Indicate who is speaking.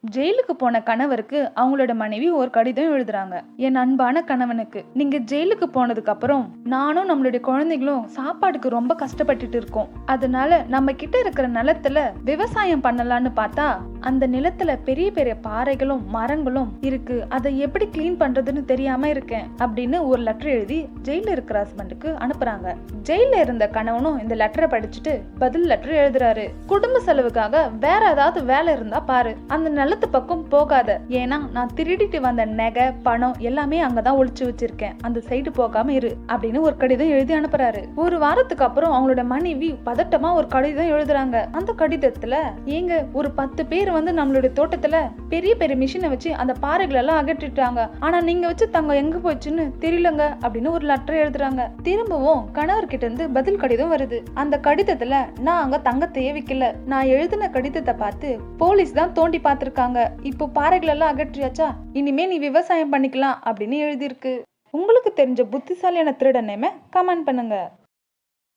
Speaker 1: ஜெயிலுக்கு போன கணவருக்கு அவங்களோட மனைவி ஒரு கடிதம் எழுதுறாங்க. என் அன்பான கணவனுக்கு நீங்க ஜெயிலுக்கு போனதுக்கு அப்புறம் நானும் நம்மளுடைய குழந்தைகளும் சாப்பாடுக்கு ரொம்ப கஷ்டப்பட்டுட்டு இருக்கோம். அதனால நம்ம கிட்ட இருக்கிற நிலத்துல விவசாயம் பண்ணலாம்னு பார்த்தா அந்த நிலத்துல பெரிய பெரிய பாறைகளும் மரங்களும் இருக்கு. அதை எப்படி க்ளீன் பண்றதுன்னு தெரியாம இருக்கேன் அப்படின்னு ஒரு லெட்டர் எழுதி ஜெயில இருக்கிற ஹஸ்பண்டுக்கு அனுப்புறாங்க. ஜெயில இருந்த கணவனும் இந்த லெட்டரை படிச்சுட்டு பதில் லெட்டர் எழுதுறாரு. குடும்ப செலவுக்காக வேற ஏதாவது வேலை இருந்தா பாரு. அந்த நிலத்து பக்கம் போகாத. ஏன்னா நான் திருடிட்டு வந்த நகை பணம் எல்லாமே அங்கதான் ஒழிச்சு வச்சிருக்கேன். அந்த சைடு போகாம இரு அப்படின்னு ஒரு கடிதம் எழுதி அனுப்புறாரு. ஒரு வாரத்துக்கு அப்புறம் அவங்களோட மனைவி பதட்டமா ஒரு கடிதம் எழுதுறாங்க. அந்த கடிதத்துல ஏங்க ஒரு பத்து பேர் வந்து நம்மளுடைய தோட்டத்துல பெரிய பெரிய மிஷினை வச்சு அந்த பாறைகள் எல்லாம் அகற்றிட்டாங்க. ஆனா நீங்க வச்சு தங்கம் எங்க போச்சுன்னு தெரியலங்க அப்படின்னு ஒரு லெட்டர் எழுதுறாங்க. திரும்பவும் கணவர்கிட்ட இருந்து பதில் கடிதம் வருது. அந்த கடிதத்துல நான் அங்க தங்கத்தையே விக்கல. நான் எழுதின கடிதத்தை பார்த்து போலீஸ் தான் தோண்டி பார்த்திருக்காங்க. இப்போ பாறைகள் எல்லாம் அகற்றியாச்சா? இனிமே நீ விவசாயம் பண்ணிக்கலாம் அப்படின்னு எழுதியிருக்கு. உங்களுக்கு தெரிஞ்ச புத்திசாலியான திருடனையுமே நேம கமெண்ட் பண்ணுங்க.